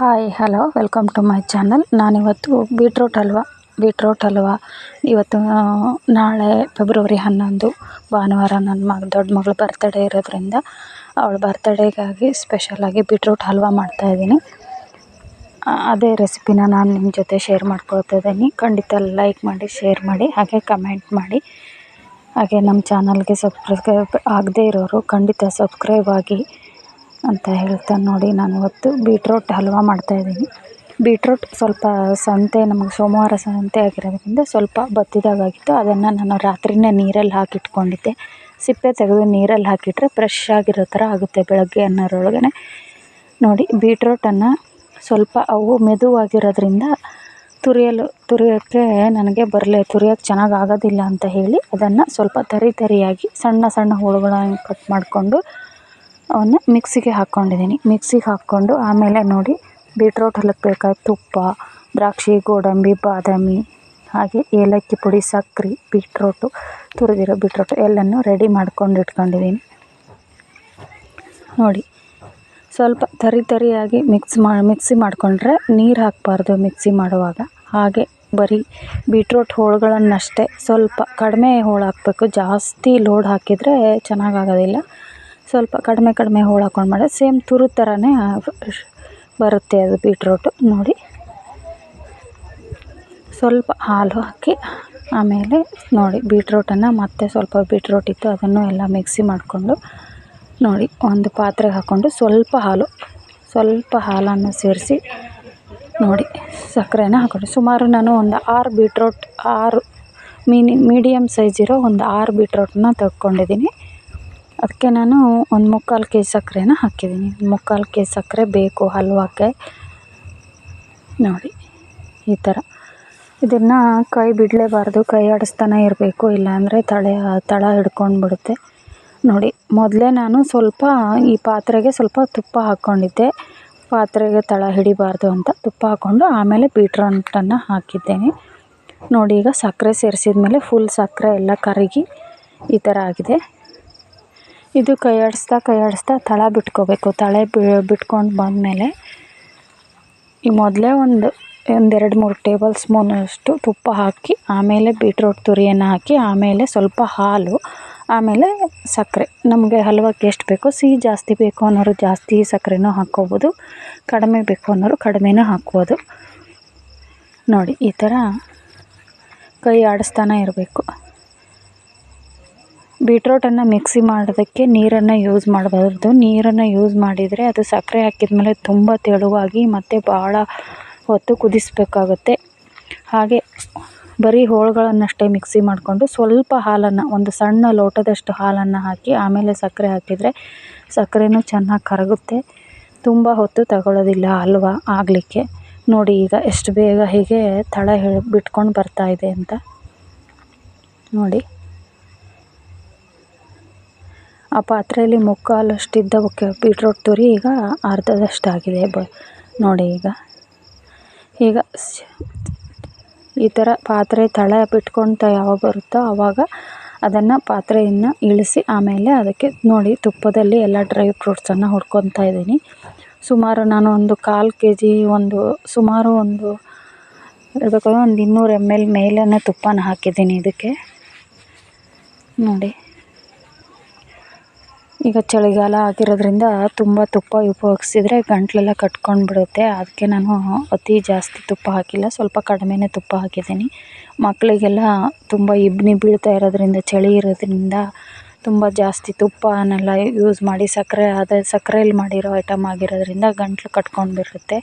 Hi hello welcome to my channel ನಾನಿವತ್ತು beetroot halwa. Beetroot halwa. ಇವತ್ತು ನಾಳೆ ಫೆಬ್ರವರಿ ಹನ್ನೊಂದು. ಭಾನುವಾರ ನನ್ನ ಮಗ, ದೊಡ್ಡ ಮಗಳು ಬರ್ತಡೇ ಇರೋದ್ರಿಂದ ಅವಳ ಬರ್ತಡೇಗಾಗಿ ಸ್ಪೆಷಲಾಗಿ ಬೀಟ್ರೋಟ್ ಹಲ್ವಾ ಮಾಡ್ತಾಯಿದ್ದೀನಿ ಅದೇ ರೆಸಿಪಿನ ನಾನು ನಿಮ್ಮ ಜೊತೆ ಶೇರ್ ಮಾಡ್ಕೊಳ್ತಾ ಇದ್ದೀನಿ. ಖಂಡಿತ ಲೈಕ್ ಮಾಡಿ ಶೇರ್ ಮಾಡಿ, ಹಾಗೆ ಕಮೆಂಟ್ ಮಾಡಿ. ಹಾಗೆ ನಮ್ಮ ಚಾನಲ್ಗೆ ಸಬ್ಸ್ಕ್ರೈಬ್ ಆಗದೇ ಇರೋರು ಖಂಡಿತ ಸಬ್ಸ್ಕ್ರೈಬ್ ಆಗಿ ಅಂತ ಹೇಳ್ತಾ ನೋಡಿ, ನಾನು ಇವತ್ತು ಬೀಟ್ರೋಟ್ ಹಲ್ವ ಮಾಡ್ತಾಯಿದ್ದೀನಿ ಬೀಟ್ರೋಟ್ ಸ್ವಲ್ಪ ಸಂತೆ, ನಮಗೆ ಸೋಮವಾರ ಸಂತೆ ಆಗಿರೋದ್ರಿಂದ ಸ್ವಲ್ಪ ಬತ್ತಿದಾಗಾಗಿತ್ತು. ಅದನ್ನು ನಾನು ರಾತ್ರಿಯೇ ನೀರಲ್ಲಿ ಹಾಕಿಟ್ಕೊಂಡಿದ್ದೆ. ಸಿಪ್ಪೆ ತೆಗೆದು ನೀರಲ್ಲಿ ಹಾಕಿಟ್ರೆ ಫ್ರೆಶ್ ಆಗಿರೋ ಥರ ಆಗುತ್ತೆ ಬೆಳಗ್ಗೆ ಅನ್ನೋರೊಳಗೆ ನೋಡಿ ಬೀಟ್ರೋಟನ್ನು ಸ್ವಲ್ಪ ಅವು ಮೆದುವಾಗಿರೋದ್ರಿಂದ ತುರಿಯಲು, ತುರಿಯೋಕ್ಕೆ ನನಗೆ ಬರಲೇ ತುರಿಯೋಕ್ಕೆ ಚೆನ್ನಾಗಿ ಆಗೋದಿಲ್ಲ ಅಂತ ಹೇಳಿ ಅದನ್ನು ಸ್ವಲ್ಪ ತರಿ ತರಿಯಾಗಿ ಸಣ್ಣ ಸಣ್ಣ ಹೋಳುಗಳಾಗಿ ಕಟ್ ಮಾಡಿಕೊಂಡು ಅವನ್ನ ಮಿಕ್ಸಿಗೆ ಹಾಕ್ಕೊಂಡಿದ್ದೀನಿ. ಮಿಕ್ಸಿಗೆ ಹಾಕ್ಕೊಂಡು ಆಮೇಲೆ ನೋಡಿ ಬೀಟ್ರೋಟ್ ಹೊಲಕ್ಕೆ ಬೇಕಾದ ತುಪ್ಪ, ದ್ರಾಕ್ಷಿ, ಗೋಡಂಬಿ, ಬಾದಾಮಿ, ಹಾಗೆ ಏಲಕ್ಕಿ ಪುಡಿ, ಸಕ್ರೆ, ಬೀಟ್ರೋಟು, ತುರಿದಿರೋ ಬೀಟ್ರೋಟು ಎಲ್ಲನೂ ರೆಡಿ ಮಾಡ್ಕೊಂಡು ಇಟ್ಕೊಂಡಿದ್ದೀನಿ ನೋಡಿ, ಸ್ವಲ್ಪ ತರಿ ತರಿಯಾಗಿ ಮಿಕ್ಸ್ ಮಾ, ಮಿಕ್ಸಿ ಮಾಡಿಕೊಂಡ್ರೆ ನೀರು ಹಾಕಬಾರ್ದು ಮಿಕ್ಸಿ ಮಾಡುವಾಗ. ಹಾಗೆ ಬರೀ ಬೀಟ್ರೋಟ್ ಹೋಳುಗಳನ್ನಷ್ಟೇ ಸ್ವಲ್ಪ ಕಡಿಮೆ ಹೋಳು ಹಾಕಬೇಕು. ಜಾಸ್ತಿ ಲೋಡ್ ಹಾಕಿದರೆ ಚೆನ್ನಾಗಾಗೋದಿಲ್ಲ. ಸ್ವಲ್ಪ ಕಡಿಮೆ ಕಡಿಮೆ ಹೋಳು ಹಾಕ್ಕೊಂಡು ಮಾಡಿದ್ರೆ ಸೇಮ್ ತುರು ಥರನೇ ಬರುತ್ತೆ ಅದು ಬೀಟ್ರೋಟು. ನೋಡಿ. ಸ್ವಲ್ಪ ಹಾಲು ಹಾಕಿ ಆಮೇಲೆ ನೋಡಿ ಬೀಟ್ರೋಟನ್ನು ಮತ್ತೆ ಸ್ವಲ್ಪ ಬೀಟ್ರೋಟ್ ಇತ್ತು ಅದನ್ನು ಎಲ್ಲ ಮಿಕ್ಸಿ ಮಾಡಿಕೊಂಡು ನೋಡಿ ಒಂದು ಪಾತ್ರೆಗೆ ಹಾಕ್ಕೊಂಡು ಸ್ವಲ್ಪ ಹಾಲು, ಸ್ವಲ್ಪ ಹಾಲನ್ನು ಸೇರಿಸಿ ನೋಡಿ ಸಕ್ಕರೆನ ಹಾಕ್ಕೊಂಡು ಸುಮಾರು ನಾನು ಒಂದು ಆರು ಬೀಟ್ರೋಟ್, ಆರು ಮೀನಿ, ಮೀಡಿಯಮ್ ಸೈಜ್ ಇರೋ ಒಂದು ಆರು ಬೀಟ್ರೋಟನ್ನ ತೆಗ್ಕೊಂಡಿದ್ದೀನಿ ಅದಕ್ಕೆ ನಾನು ಒಂದು ಮುಕ್ಕಾಲು ಕೆ ಜಿ ಸಕ್ಕರೆನ ಹಾಕಿದ್ದೀನಿ. ಮುಕ್ಕಾಲು ಕೆ ಜಿ ಸಕ್ಕರೆ ಬೇಕು ಹಲ್ವಾಕ್ಕೆ ನೋಡಿ, ಈ ಥರ. ಇದನ್ನು ಕೈ ಬಿಡಲೇಬಾರ್ದು, ಕೈ ಆಡಿಸ್ತಾನೆ ಇರಬೇಕು, ಇಲ್ಲಾಂದರೆ ತಳೆ, ತಳ ಹಿಡ್ಕೊಂಡು ಬಿಡುತ್ತೆ ನೋಡಿ, ಮೊದಲೇ ನಾನು ಸ್ವಲ್ಪ ಈ ಪಾತ್ರೆಗೆ ಸ್ವಲ್ಪ ತುಪ್ಪ ಹಾಕ್ಕೊಂಡಿದ್ದೆ. ಪಾತ್ರೆಗೆ ತಳ ಹಿಡಿಬಾರ್ದು ಅಂತ ತುಪ್ಪ ಹಾಕ್ಕೊಂಡು ಆಮೇಲೆ ಬೀಟ್ರೋಟನ್ನು ಹಾಕಿದ್ದೇನೆ. ನೋಡಿ, ಈಗ ಸಕ್ಕರೆ ಸೇರಿಸಿದ ಮೇಲೆ ಫುಲ್ ಸಕ್ಕರೆ ಎಲ್ಲ ಕರಗಿ ಈ ಥರ ಆಗಿದೆ. ಇದು ಕೈ ಆಡಿಸ್ತಾ ಕೈ ಆಡಿಸ್ತಾ ತಳ ಬಿಟ್ಕೋಬೇಕು. ತಳೆ ಬಿಟ್ಕೊಂಡು ಬಂದಮೇಲೆ ಈ ಮೊದಲೇ ಒಂದು, ಒಂದೆರಡು ಮೂರು ಟೇಬಲ್ ಸ್ಪೂನಷ್ಟು ತುಪ್ಪ ಹಾಕಿ, ಆಮೇಲೆ ಬೀಟ್ರೋಟ್ ತುರಿಯನ್ನು ಹಾಕಿ, ಆಮೇಲೆ ಸ್ವಲ್ಪ ಹಾಲು, ಆಮೇಲೆ ಸಕ್ಕರೆ. ನಮಗೆ ಹಲ್ವಕ್ಕೆ ಎಷ್ಟು ಬೇಕೋ ಸಿಹಿ ಜಾಸ್ತಿ ಬೇಕು ಅನ್ನೋರು ಜಾಸ್ತಿ ಸಕ್ಕರೆನೂ ಹಾಕ್ಕೋಬೋದು, ಕಡಿಮೆ ಬೇಕು ಅನ್ನೋರು ಕಡಿಮೆನೂ ಹಾಕ್ಬೋದು. ನೋಡಿ, ಈ ಥರ ಕೈ ಆಡಿಸ್ತಾನೆ ಇರಬೇಕು. ಬೀಟ್ರೋಟನ್ನು ಮಿಕ್ಸಿ ಮಾಡೋದಕ್ಕೆ ನೀರನ್ನು ಯೂಸ್ ಮಾಡಬಾರ್ದು. ನೀರನ್ನು ಯೂಸ್ ಮಾಡಿದರೆ ಅದು ಸಕ್ಕರೆ ಹಾಕಿದ ಮೇಲೆ ತುಂಬ ತೆಳುವಾಗಿ ಮತ್ತು ಭಾಳ ಹೊತ್ತು ಕುದಿಸಬೇಕಾಗುತ್ತೆ. ಹಾಗೆ ಬರೀ ಹೋಳುಗಳನ್ನಷ್ಟೇ ಮಿಕ್ಸಿ ಮಾಡಿಕೊಂಡು ಸ್ವಲ್ಪ ಹಾಲನ್ನು, ಒಂದು ಸಣ್ಣ ಲೋಟದಷ್ಟು ಹಾಲನ್ನು ಹಾಕಿ ಆಮೇಲೆ ಸಕ್ಕರೆ ಹಾಕಿದರೆ ಸಕ್ಕರೆನೂ ಚೆನ್ನಾಗಿ ಕರಗುತ್ತೆ. ತುಂಬ ಹೊತ್ತು ತಗೊಳ್ಳೋದಿಲ್ಲ ಹಲ್ವ ಆಗಲಿಕ್ಕೆ. ನೋಡಿ ಈಗ ಎಷ್ಟು ಬೇಗ ಹೀಗೆ ತಳ ಬಿಟ್ಕೊಂಡು ಬರ್ತಾಯಿದೆ ಅಂತ. ನೋಡಿ. ಆ ಪಾತ್ರೆಯಲ್ಲಿ ಮುಕ್ಕಾಲಷ್ಟಿದ್ದವಕ್ಕೆ ಬೀಟ್ರೋಟ್ ತುರಿ ಈಗ ಅರ್ಧದಷ್ಟಾಗಿದೆ ಬ ನೋಡಿ ಈಗ. ಈಗ ಈ ಥರ ಪಾತ್ರೆ ತಳ ಬಿಟ್ಕೊಳ್ತಾ ಯಾವಾಗ ಬರುತ್ತೋ ಆವಾಗ ಅದನ್ನು ಪಾತ್ರೆಯನ್ನು ಇಳಿಸಿ ಆಮೇಲೆ ಅದಕ್ಕೆ ನೋಡಿ ತುಪ್ಪದಲ್ಲಿ ಎಲ್ಲ ಡ್ರೈ ಫ್ರೂಟ್ಸನ್ನು ಹುರ್ಕೊತಾ ಇದ್ದೀನಿ. ಸುಮಾರು ನಾನು ಒಂದು ಕಾಲು ಕೆ ಜಿ ಒಂದು ಸುಮಾರು ಒಂದು ಹೇಳ್ಬೇಕಂದ್ರೆ ಒಂದು ಇನ್ನೂರು ಎಂ ಎಲ್ ಮೇಲೇ ತುಪ್ಪನ ಹಾಕಿದ್ದೀನಿ ಇದಕ್ಕೆ. ನೋಡಿ. ಈಗ ಚಳಿಗಾಲ ಆಗಿರೋದ್ರಿಂದ ತುಂಬ ತುಪ್ಪ ಉಪಯೋಗಿಸಿದ್ರೆ ಗಂಟಲೆಲ್ಲ ಕಟ್ಕೊಂಡು ಬಿಡುತ್ತೆ ಅದಕ್ಕೆ ನಾನು ಅತಿ ಜಾಸ್ತಿ ತುಪ್ಪ ಹಾಕಿಲ್ಲ, ಸ್ವಲ್ಪ ಕಡಿಮೆನೇ ತುಪ್ಪ ಹಾಕಿದ್ದೀನಿ. ಮಕ್ಕಳಿಗೆಲ್ಲ ತುಂಬ ಇಬ್ಬನಿ ಬೀಳ್ತಾ ಇರೋದ್ರಿಂದ, ಚಳಿ ಇರೋದ್ರಿಂದ ತುಂಬ ಜಾಸ್ತಿ ತುಪ್ಪನೆಲ್ಲ ಯೂಸ್ ಮಾಡಿ ಸಕ್ಕರೆ, ಅದೇ ಸಕ್ಕರೆಯಲ್ಲಿ ಮಾಡಿರೋ ಐಟಮ್ ಆಗಿರೋದ್ರಿಂದ ಗಂಟಲು ಕಟ್ಕೊಂಡು ಬಿಡುತ್ತೆ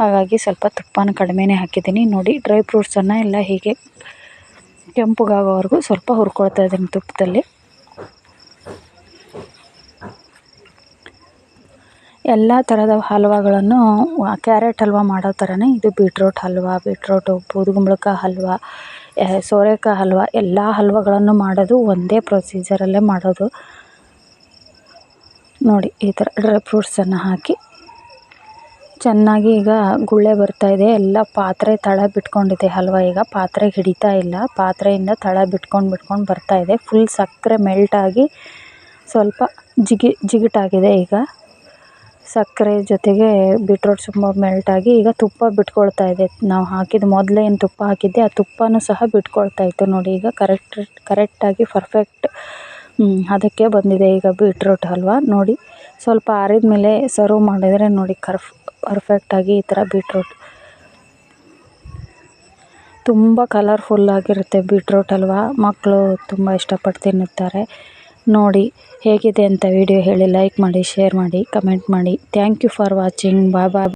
ಹಾಗಾಗಿ ಸ್ವಲ್ಪ ತುಪ್ಪನ ಕಡಿಮೆನೇ ಹಾಕಿದ್ದೀನಿ. ನೋಡಿ ಡ್ರೈ ಫ್ರೂಟ್ಸನ್ನು ಎಲ್ಲ ಹೀಗೆ ಕೆಂಪಗಾಗೋವರೆಗೂ ಸ್ವಲ್ಪ ಹುರ್ಕೊಳ್ತಾ ಇದ್ದೀನಿ ತುಪ್ಪದಲ್ಲಿ. ಎಲ್ಲ ಥರದ ಹಲ್ವಾಗಳನ್ನು ಕ್ಯಾರೆಟ್ ಹಲ್ವ ಮಾಡೋ ಥರನೇ ಇದು ಬೀಟ್ರೋಟ್ ಹಲ್ವ, ಬೀಟ್ರೋಟು ಬೂದುಗುಂಬಳಕಾಯಿ ಹಲ್ವ ಸೋರೆಕಾಯಿ ಹಲ್ವ ಎಲ್ಲ ಹಲ್ವಗಳನ್ನು ಮಾಡೋದು ಒಂದೇ ಪ್ರೊಸೀಜರಲ್ಲೇ ಮಾಡೋದು. ನೋಡಿ ಈ ಥರ ಡ್ರೈ ಫ್ರೂಟ್ಸನ್ನು ಹಾಕಿ ಚೆನ್ನಾಗಿ ಈಗ ಗುಳ್ಳೆ ಬರ್ತಾಯಿದೆ ಎಲ್ಲ ಪಾತ್ರೆ ತಳ ಬಿಟ್ಕೊಂಡಿದೆ ಹಲ್ವ ಈಗ. ಪಾತ್ರೆಗೆ ಹಿಡಿತಾ ಇಲ್ಲ. ಪಾತ್ರೆಯಿಂದ ತಳ ಬಿಟ್ಕೊಂಡು ಬಿಟ್ಕೊಂಡು ಬರ್ತಾಯಿದೆ ಫುಲ್ ಸಕ್ಕರೆ ಮೆಲ್ಟಾಗಿ ಸ್ವಲ್ಪ ಜಿಗಿ, ಜಿಗುಟಾಗಿದೆ ಈಗ. ಸಕ್ಕರೆ ಜೊತೆಗೆ ಬೀಟ್ರೋಟ್ ತುಂಬ ಮೆಲ್ಟಾಗಿ ಈಗ ತುಪ್ಪ ಬಿಟ್ಕೊಳ್ತಾ ಇದೆ. ನಾವು ಹಾಕಿದ ಮೊದಲೇ ಏನು ತುಪ್ಪ ಹಾಕಿದ್ದೆ, ಆ ತುಪ್ಪನೂ ಸಹ ಬಿಟ್ಕೊಳ್ತಾ ಇತ್ತು ನೋಡಿ. ಈಗ ಕರೆಕ್ಟ್ ಕರೆಕ್ಟಾಗಿ ಫರ್ಫೆಕ್ಟ್ ಅದಕ್ಕೆ ಬಂದಿದೆ ಈಗ ಬೀಟ್ರೋಟ್ ಹಲ್ವಾ. ನೋಡಿ, ಸ್ವಲ್ಪ ಆರಿದ ಮೇಲೆ ಸರ್ವ್ ಮಾಡಿದರೆ ನೋಡಿ ಕರ್ಫ್ ಪರ್ಫೆಕ್ಟಾಗಿ ಈ ಥರ ಬೀಟ್ರೋಟ್ ತುಂಬ ಕಲರ್ಫುಲ್ಲಾಗಿರುತ್ತೆ ಬೀಟ್ರೋಟ್ ಹಲ್ವ. ಮಕ್ಕಳು ತುಂಬ ಇಷ್ಟಪಟ್ಟು ತಿನ್ನುತ್ತಾರೆ. ನೋಡಿ ಹೇಗಿದೆ ಅಂತ ವಿಡಿಯೋ ಹೇಳಿ ಲೈಕ್ ಮಾಡಿ ಶೇರ್ ಮಾಡಿ ಕಮೆಂಟ್ ಮಾಡಿ. Thank you for watching bye bye